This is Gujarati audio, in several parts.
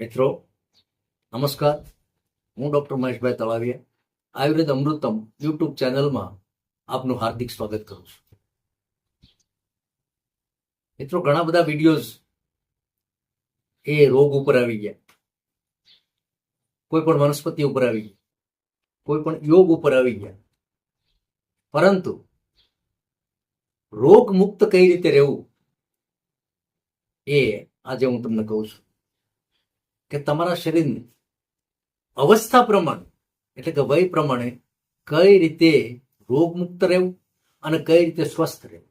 મિત્રો, નમસ્કાર. હું ડોક્ટર મહેશભાઈ તળાવિયા, આયુર્વેદ અમૃતમ યુટ્યુબ ચેનલમાં આપનું હાર્દિક સ્વાગત કરું છું. મિત્રો, ઘણા બધા વિડીયોઝ એ રોગ ઉપર આવી ગયા. કોઈ પણ વનસ્પતિ ઉપર આવી ગયા. કોઈ પણ યોગ ઉપર આવી ગયા. પરંતુ રોગ મુક્ત કઈ રીતે રહેવું એ આજે હું તમને કહું છું. કે તમારા શરીરની અવસ્થા પ્રમાણે, એટલે કે વય પ્રમાણે કઈ રીતે રોગમુક્ત રહેવું અને કઈ રીતે સ્વસ્થ રહેવું.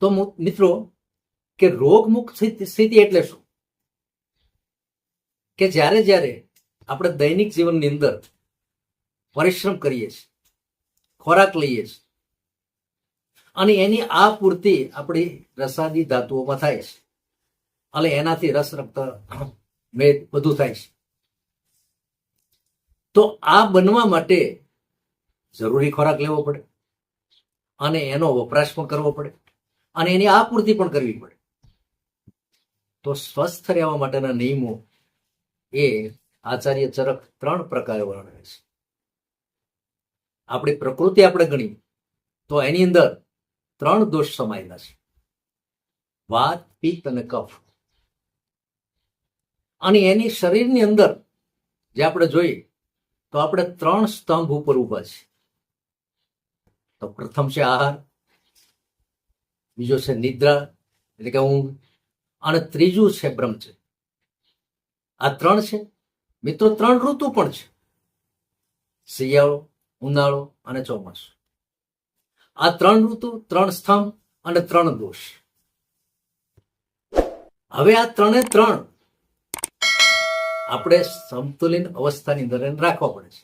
તો મિત્રો, કે રોગમુક્ત સ્થિતિ એટલે શું? કે જ્યારે જ્યારે આપણે દૈનિક જીવનની અંદર પરિશ્રમ કરીએ છીએ, ખોરાક લઈએ છીએ, અને એની આ પૂર્તિ આપણી રસાદી ધાતુઓમાં થાય છે. અને એનાથી રસ રક્ત મેદ બધું થાય છે. તો આ બનવા માટે જરૂરી ખોરાક લેવો પડે અને એનો વપરાશ પણ કરવો પડે અને એની આપૂર્તિ પણ કરવી પડે. તો સ્વસ્થ રહેવા માટેના નિયમો એ આચાર્ય ચરક ત્રણ પ્રકારે વર્ણવે છે. આપણી પ્રકૃતિ આપણે ગણી તો એની અંદર ત્રણ દોષ સમાયેલા છે. વાત, પિત્ત અને કફ. અને એની શરીરની અંદર જે આપણે જોઈએ, તો આપણે ત્રણ સ્તંભ ઉપર ઊભા છે તો પ્રથમ છે આહાર, બીજો છે નિદ્રા, એટલે કે ઊંઘ, અને ત્રીજું છે બ્રહ્મચર્ય આ ત્રણ છે. મિત્રો, ત્રણ ઋતુ પણ છે. શિયાળો, ઉનાળો અને ચોમાસું. આ ત્રણ ઋતુ, ત્રણ સ્તંભ અને ત્રણ દોષ. હવે આ ત્રણે ત્રણ આપણે સંતુલિત અવસ્થાની અંદર રાખવા પડે છે.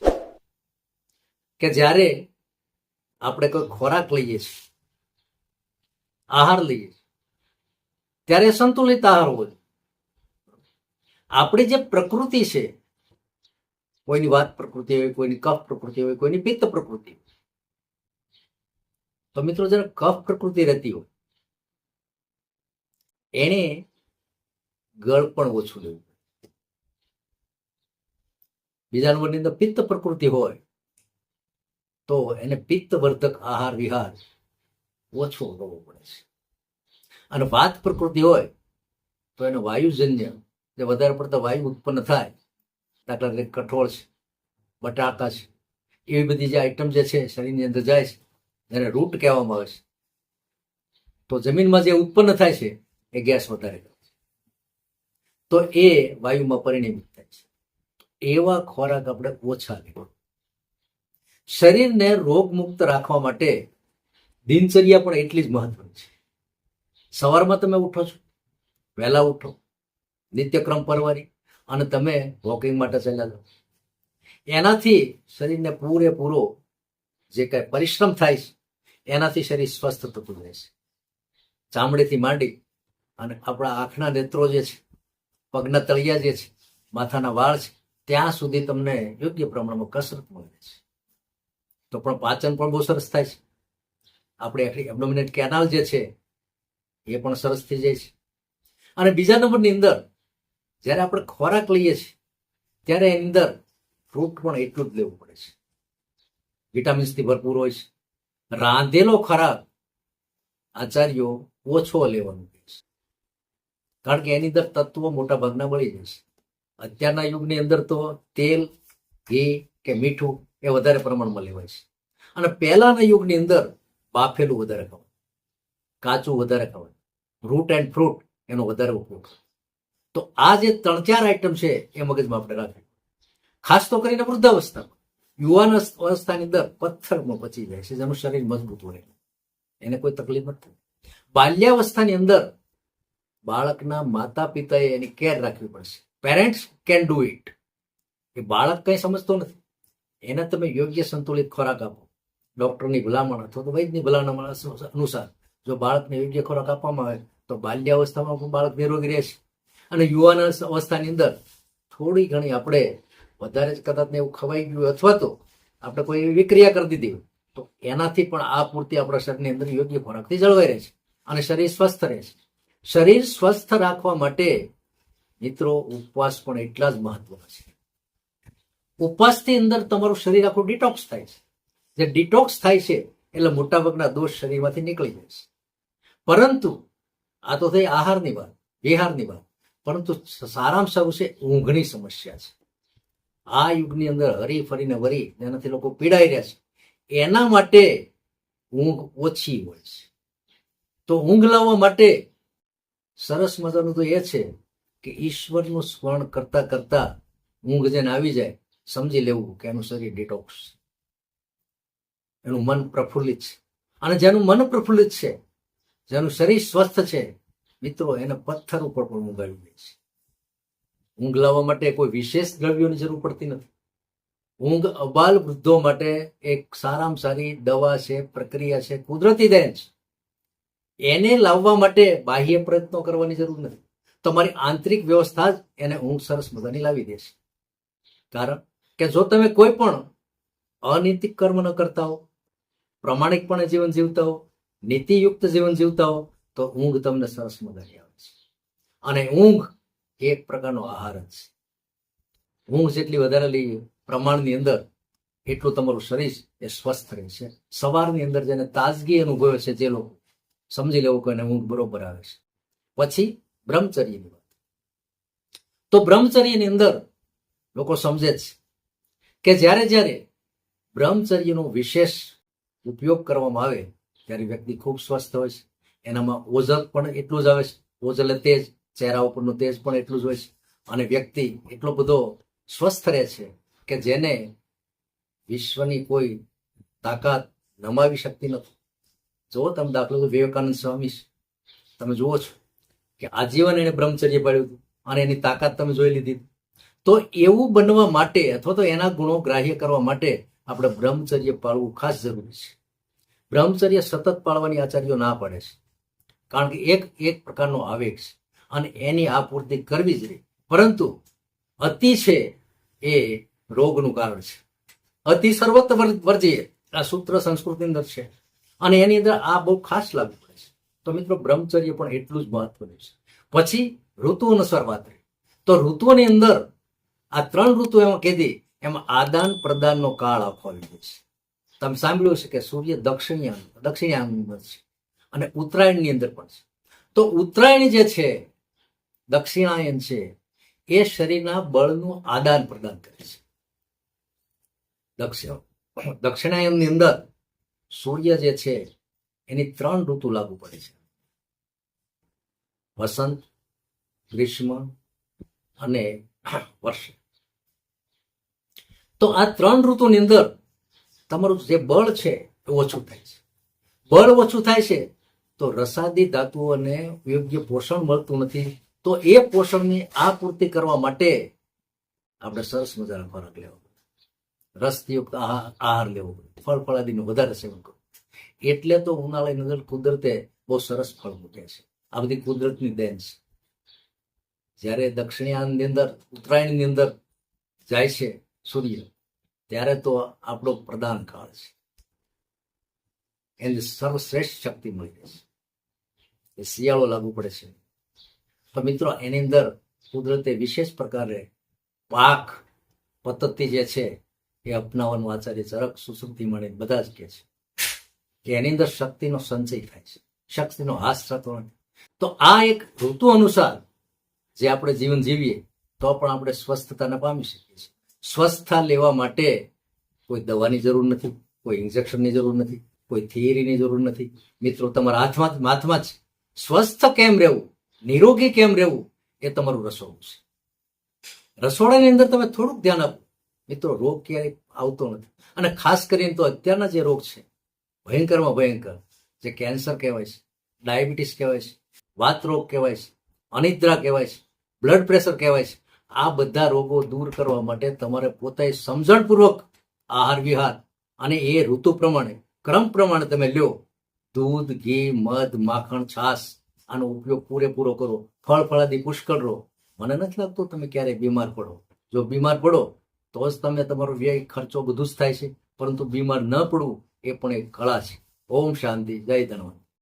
કે જ્યારે આપણે કોઈ ખોરાક લઈએ છીએ, આહાર લઈએ ત્યારે સંતુલિત આહાર હોય આપણી જે પ્રકૃતિ છે, કોઈની વાત પ્રકૃતિ હોય, કોઈની કફ પ્રકૃતિ હોય, કોઈની પિત્ત પ્રકૃતિ હોય. તો મિત્રો, જયારે કફ પ્રકૃતિ રહેતી હોય, એને ગળ પણ ઓછું લેવું બીજા નંબરની અંદર પિત્ત પ્રકૃતિ હોય, તો એને પિત્ત વર્ધક આહાર વિહાર ઓછો કરવો પડે છે. અને વાત પ્રકૃતિ હોય, તો એનો વાયુજન્ય, જે વધારે પડતા વાયુ ઉત્પન્ન થાય, દાખલા તરીકે કઠોળ છે, બટાકા છે, એવી બધી જે આઈટમ જે છે, શરીરની અંદર જાય છે એને રૂટ કહેવામાં આવે છે, તો જમીનમાં જે ઉત્પન્ન થાય છે, એ ગેસ વધારે તો એ વાયુમાં છે એવા ખોરાક આપણે ઓછા લેવા. શરીરને રોગમુક્ત રાખવા માટે દિનચર્યા પણ એટલી જ મહત્વની છે. સવારમાં તમે ઉઠો છો, વહેલા ઉઠો, નિત્યક્રમ પરવારી અને તમે વોકિંગ માટે ચાલ્યા જાઓ. એનાથી શરીરને પૂરેપૂરો જે કાંઈ પરિશ્રમ થાય છે, એનાથી શરીર સ્વસ્થ થતું રહે છે. ચામડીથી માંડી અને આપણા આંખના નેત્રો જે છે, પગના તળિયા જે છે, માથાના વાળ છે ત્યાં સુધી તમને યોગ્ય પ્રમાણમાં કસરત મળે છે તો પણ પાચન પણ બહુ સરસ થાય છે. આપણે એબડોમિનેટ કેનાલ જે છે, એ પણ સરસ થઈ જાય છે. અને બીજા નંબરની અંદર, જ્યારે આપણે ખોરાક લઈએ છીએ, ત્યારે એની અંદર ફ્રૂટ પણ એટલું જ લેવું પડે છે. વિટામિન્સથી ભરપૂર હોય છે. રાંધેલો ખોરાક આચાર્યો ઓછો લેવાનું કહે છે. કારણ કે એની અંદર તત્વો મોટા ભાગના મળી જશે અત્યારના યુગની અંદર તો તેલ, ઘી કે મીઠું એ વધારે પ્રમાણમાં લેવાય છે. અને પહેલાના યુગની અંદર બાફેલું વધારે ખવાય. કાચું વધારે ખવાય. રૂટ એન્ડ ફ્રૂટ એનો વધારે ઉપયોગ તો આ જે ત્રણ ચાર આઈટમ છે એ મગજમાં આપણે રાખવી. ખાસ તો કરીને વૃદ્ધાવસ્થામાં. યુવાન અવસ્થાની અંદર પથ્થરમાં પચી જાય છે, જેનું શરીર મજબૂત હોય. એને કોઈ તકલીફ નથી બાલ્યાવસ્થાની અંદર બાળકના માતા પિતાએ એની કેર રાખવી પડશે. પેરેન્ટ્સ કેન ડુ ઇટ એ બાળક કંઈ સમજતો નથી. એને તમે યોગ્ય સંતુલિત ખોરાક આપો. ડૉક્ટરની ભલામણ અથવા તો વૈદ્યની ભલામણ અનુસાર જો બાળકને યોગ્ય ખોરાક આપવામાં આવે તો બાલ્યાવસ્થામાં પણ બાળક નિરોગી રહેશે. અને યુવાન અવસ્થાની અંદર થોડી ઘણી આપણે વધારે જ કદાચ એવું ખવાઈ ગયું અથવા તો આપણે કોઈ એવી વિક્રિયા કરી દીધી તો એનાથી પણ આ પૂર્તિ આપણા શરીરની અંદર યોગ્ય ખોરાકથી જળવાઈ રહે છે અને શરીર સ્વસ્થ રહે છે. શરીર સ્વસ્થ રાખવા માટે મિત્રો, ઉપવાસ પણ એટલા જ મહત્વના છે. ઉપવાસની અંદર તમારું શરીર આખું ડિટોક્સ થાય છે. જે ડિટોક્સ થાય છે, એટલે મોટાભાગના દોષ શરીરમાંથી નીકળી જાય છે. પરંતુ, આ તો થઈ આહારની વાત, વિહારની વાત. પરંતુ સારામાં સારું છે, ઊંઘની સમસ્યા છે. આ યુગની અંદર હરી ફરીને વરી, જેનાથી લોકો પીડાઈ રહ્યા છે. એના માટે ઊંઘ ઓછી હોય છે. તો ઊંઘ લાવવા માટે સરસ મજાનું તો એ છે કે ઈશ્વરનું સ્મરણ કરતા કરતા ઊંઘ જેને આવી જાય, સમજી લેવું કે એનું શરીર ડિટોક્સ એનું મન પ્રફુલ્લિત છે. અને જેનું મન પ્રફુલ્લિત છે, જેનું શરીર સ્વસ્થ છે, મિત્રો, એને પથ્થર ઉપર પણ ઊંઘ દે છે. ઊંઘ લાવવા માટે કોઈ વિશેષ દ્રવ્યોની જરૂર પડતી નથી. ઊંઘ અબાલ વૃદ્ધો માટે એક સારામાં સારી દવા છે, પ્રક્રિયા છે, કુદરતી દેન છે. એને લાવવા માટે બાહ્ય પ્રયત્નો કરવાની જરૂર નથી. તમારી આંતરિક વ્યવસ્થા જ એને ઊંઘ સરસ મજાની લાવી દેશે કારણ કે જો તમે કોઈ પણ અનૈતિક કર્મ ન કરતા હો, પ્રમાણિકપણે જીવન જીવતા હો, નીતિયુક્ત જીવન જીવતા હો, તો ઊંઘ તમને સરસ મજાની આવે છે. અને ઊંઘ એક પ્રકારનો આહાર જ છે. ઊંઘ જેટલી વધારે લઈએ પ્રમાણની અંદર એટલું તમારું શરીર એ સ્વસ્થ રહે છે સવારની અંદર જેને તાજગી અનુભવે છે જે લોકો, સમજી લેવું કે ઊંઘ બરોબર આવે છે. પછી બ્રહ્મચર્યની વાત. તો બ્રહ્મચર્યની અંદર લોકો સમજે છે કે જ્યારે જ્યારે બ્રહ્મચર્યનો વિશેષ ઉપયોગ કરવામાં આવે, ત્યારે વ્યક્તિ ખૂબ સ્વસ્થ હોય છે. એનામાં ઓઝલ પણ એટલું જ આવે છે. ઓઝલ તેજ, ચહેરા ઉપરનું તેજ પણ એટલું જ હોય છે. અને વ્યક્તિ એટલો બધો સ્વસ્થ રહે છે કે જેને વિશ્વની કોઈ તાકાત નમાવી શકતી નથી. જો તમે દાખલો વિવેકાનંદ સ્વામી તમે જુઓ છો. કે આજીવન એને બ્રહ્મચર્ય પાડ્યું હતું અને એની તાકાત તમે જોઈ લીધી તો એવું બનવા માટે અથવા તો એના ગુણો ગ્રાહ્ય કરવા માટે આપણે બ્રહ્મચર્ય પાળવું ખાસ જરૂરી છે. બ્રહ્મચર્ય સતત પાળવાની આચાર્યો ના પાડે છે. કારણ કે એક એક પ્રકારનો આવેગ છે અને એની આપૂર્તિ કરવી જ રહી પરંતુ અતિ છે એ રોગનું કારણ છે. અતિ સર્વત્ર વર- વર્જીએ આ સૂત્ર સંસ્કૃતની અંદર છે. અને એની અંદર આ બહુ ખાસ લાગુ તો મિત્રો બ્રહ્મચર્ય પણ એટલું જ મહત્વનું છે. પછી ઋતુ અનુસાર વાત રહી તો ઋતુઓની અંદર આ ત્રણ ઋતુ એમાં કીધી, એમાં આદાન પ્રદાનનો કાળ ગયો છે. તમે સાંભળ્યું છે કે સૂર્ય દક્ષિણ દક્ષિણાયનની છે અને ઉત્તરાયણની અંદર પણ છે. તો ઉત્તરાયણ જે છે, દક્ષિણાયન છે, એ શરીરના બળનું આદાન પ્રદાન કરે છે. દક્ષિણ, દક્ષિણાયનની અંદર સૂર્ય જે છે, એની ત્રણ ઋતુ લાગુ પડે છે. વસંત, ગ્રીષ્મ અને વર્ષ. તો આ ત્રણ ઋતુની અંદર તમારું જે બળ છે એ ઓછું થાય છે. બળ ઓછું થાય છે તો રસાદી ધાતુઓને યોગ્ય પોષણ મળતું નથી. તો એ પોષણની આ પૂર્તિ કરવા માટે આપણે સરસ મજાનો ખોરાક લેવો રસયુક્ત આહાર લેવો ફળ, ફળાદીનું વધારે સેવન કરવું એટલે તો ઉનાળાની અંદર કુદરતે બહુ સરસ ફળ મૂકે છે. આ બધી કુદરતની દેન છે. જ્યારે દક્ષિણાયનની અંદર, ઉત્તરાયણની અંદર જાય છે સૂર્ય, ત્યારે તો આપણો પ્રદાન કાળ છે. એની સર્વશ્રેષ્ઠ શક્તિ મળી છે. એ શિયાળો લાગુ પડે છે. તો મિત્રો, એની અંદર કુદરતે વિશેષ પ્રકારે પાક પદ્ધતિ જે છે, એ અપનાવવાનું આચાર્ય ચરક સુસુક્તિ મળે બધા જ કહે છે કે એની અંદર શક્તિનો સંચય થાય છે. શક્તિનો હાસ થતો નથી. તો આ એક ઋતુ અનુસાર જે આપણે જીવન જીવીએ, તો પણ આપણે સ્વસ્થતાને પામી શકીએ છીએ. સ્વસ્થતા લેવા માટે કોઈ દવાની જરૂર નથી, કોઈ ઇન્જેક્શનની જરૂર નથી, કોઈ થિયરીની જરૂર નથી. મિત્રો, તમારા હાથમાં હાથમાં જ સ્વસ્થ કેમ રહેવું, નિરોગી કેમ રહેવું, એ તમારું રસોડું છે. રસોડાની અંદર તમે થોડુંક ધ્યાન આપો. મિત્રો, રોગ ક્યારેય આવતો નથી. અને ખાસ કરીને તો અત્યારના જે રોગ છે, ભયંકરમાં ભયંકર, જે કેન્સર કહેવાય છે, ડાયાબિટીસ કહેવાય છે વાત રોગ કહેવાય છે, અનિદ્રા કહેવાય છે બ્લડ પ્રેશર કહેવાય છે. આ બધા રોગો દૂર કરવા માટે તમારે પોતે સમજણપૂર્વક આહાર વિહાર અને એ ઋતુ પ્રમાણે, ક્રમ પ્રમાણે તમે લ્યો. દૂધ, ઘી, મધ, માખણ, છાશ, આનો ઉપયોગ પૂરેપૂરો કરો. ફળ, ફળાદી પુષ્કળ રહો. મને નથી લાગતું તમે ક્યારેય બીમાર પડો. જો બીમાર પડો, તો જ તમે તમારો વ્યય, ખર્ચો બધું જ થાય છે. પરંતુ બીમાર ન પડવું એ પણ એક કળા છે. ઓમ શાંતિ, જય ધનવંત